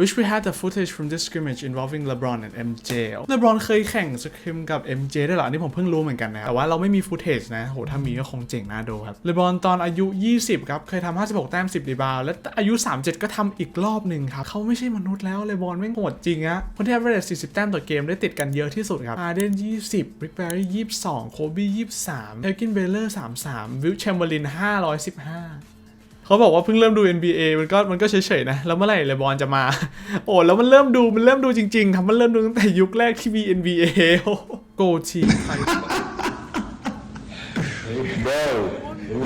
Wish we had the footage from this scrimmage involving LeBron and MJ LeBron เคยแข่งสคริมกับ MJ ได้เหรอ อันนี่ผมเพิ่งรู้เหมือนกันนะ แต่ว่าเราไม่มี footage นะ โห ถ้ามีก็คงเจ๋งน่าดูครับ LeBron ตอนอายุ 20 ครับ เคยทำ 56 แต้ม 10รีบาว และอายุ 37 ก็ทำอีกรอบหนึ่งครับ เขาไม่ใช่มนุษย์แล้ว LeBron ไม่โหดจริงอะคนที่ average 40 แต้มต่อเกมได้ติดกันเยอะที่สุดครับ Harden 20 Rick Barry 22 Kobe 23 Elgin Baylor 33 Wilt Chamberlain 515 เขาบอกว่าเพิ่งเริ่มดู NBA มันก็มันก็เฉยๆนะ แล้วเมื่อไหร่เลบอนจะมา โอ้แล้วมันเริ่มดูมันเริ่มดูจริงๆครับมันเริ่มดูตั้งแต่ยุคแรกที่มี NBA โกที Bro,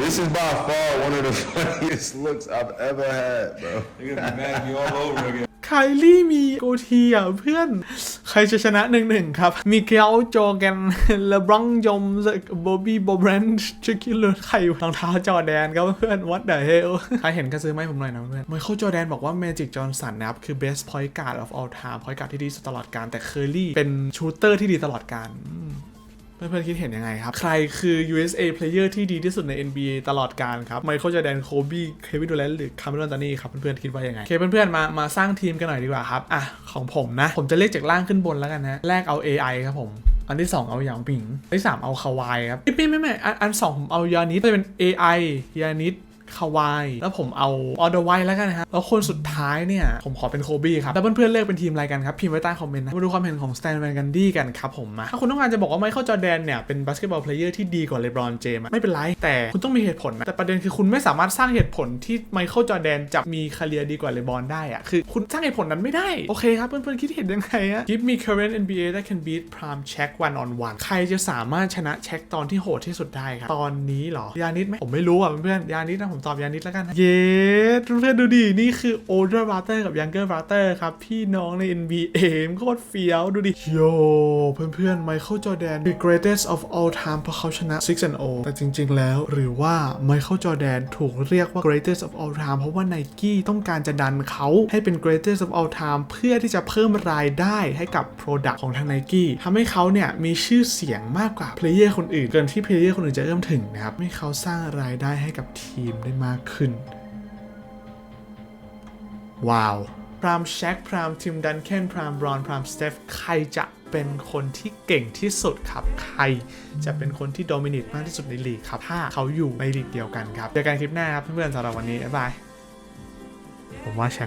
this is by far one of the funniest looks I've ever had, bro. They're gonna be mad at me all over again. ไคลี่มีโกทีอะเพื่อน ใครจะชนะหนึ่งหนึ่งครับ มีเกลโจแกนเลบรองยมบอบบี้บอบรนด์ชิคกี้ลูใครรองเท้าจอแดนครับเพื่อน what the hell ใครเห็นก็ซื้อไหมาให้ผมหน่อยนะเพื่อนไมเคิลจอแดนบอกว่า Magic Johnson นะครับ คือ best point guard of all time point guard ที่ดีสุดตลอดการแต่เคอรี่เป็นชูเตอร์ที่ดีตลอดการ เพื่อนๆคิดเห็นยังไงครับ ใครคือ USA player ที่ดีที่สุดใน NBA ตลอดการครับ ไมเคิลจอแดน โคบีเควินดูแลนหรือคาร์เมลอนตานี่ครับ เพื่อนๆคิดว่ายังไง โอเคเพื่อนๆมา มาสร้างทีมกันหน่อยดีกว่าครับ อะ ของผมนะ ผมจะเลขจากล่างขึ้นบนแล้วกันนะ แรกเอา AI ครับผม อันที่ 2 เอาหยางปิง อันที่ 3 เอาคาวายครับไม่ไม่ไม่อันอันสองผมเอายานิดจะเป็น AI ยานิด คาวายแล้วผมเอาออเดอร์ไวแล้วกันนะครับแล้วคนสุดท้ายเนี่ย ผมขอเป็นโคบี้ครับ แล้วเพื่อนๆเลือกเป็นทีมอะไรกันครับ พิมพ์ไว้ใต้คอมเมนต์นะมาดูความเห็นของสแตนแวนกันดี้กันครับผมมาถ้าคุณต้องการจะบอกว่าไมเคิลจอแดนเนี่ย เป็นบาสเกตบอลเพลเยอร์ที่ดีกว่าเลบรอนเจมส์ไม่เป็นไร แต่คุณต้องมีเหตุผลนะแต่ประเด็นคือคุณไม่สามารถสร้างเหตุผลที่ไมเคิลจอแดนจะมีคาเรียดีกว่าเลบรอนได้อะคือคุณสร้างเหตุผลนั้นไม่ได้โอเคครับเพื่อนๆคิดเห็นยังไงอะ Give me current NBA that can beat prime check one on one ใครจะสามารถชนะเช็คตอนที่โหดที่สุดได้ครับตอนนี้หรอยานิดไหมผมไม่รู้อะเพื่อนๆยานิดนะผมตอบยานิดแล้วกันนะเย้เพื่อนๆดูดิ นี่คือ older brother กับ younger brother ครับ พี่น้องใน NBA โคตรเฟี้ยว ดูดิ โย เพื่อนๆ Michael Jordan คือ greatest of all time เพราะเขาชนะ 6 and 0แต่จริงๆ แล้ว หรือว่า Michael Jordan ถูกเรียกว่า greatest of all time เพราะว่า Nike ต้องการจะดันเขาให้เป็น greatest of all time เพื่อที่จะเพิ่มรายได้ให้กับ product ของทาง Nike ทำให้เขาเนี่ย มีชื่อเสียงมากกว่า player คนอื่น เกินที่ player คนอื่นจะเอื้อมถึงนะครับให้เขาสร้างรายได้ให้กับทีมได้มากขึ้น ว้าว พรามแช็คพรามทิมดันเคนพรามบรอน พรามสเตฟ ใครจะเป็นคนที่เก่งที่สุดครับ ใครจะเป็นคนที่โดมินิตมากที่สุดในลีกครับ ถ้าเขาอยู่ในลีกเดียวกันครับ เจอกันคลิปหน้าครับเพื่อนๆสำหรับวันนี้ บ๊ายบาย ผมว่าแช็ค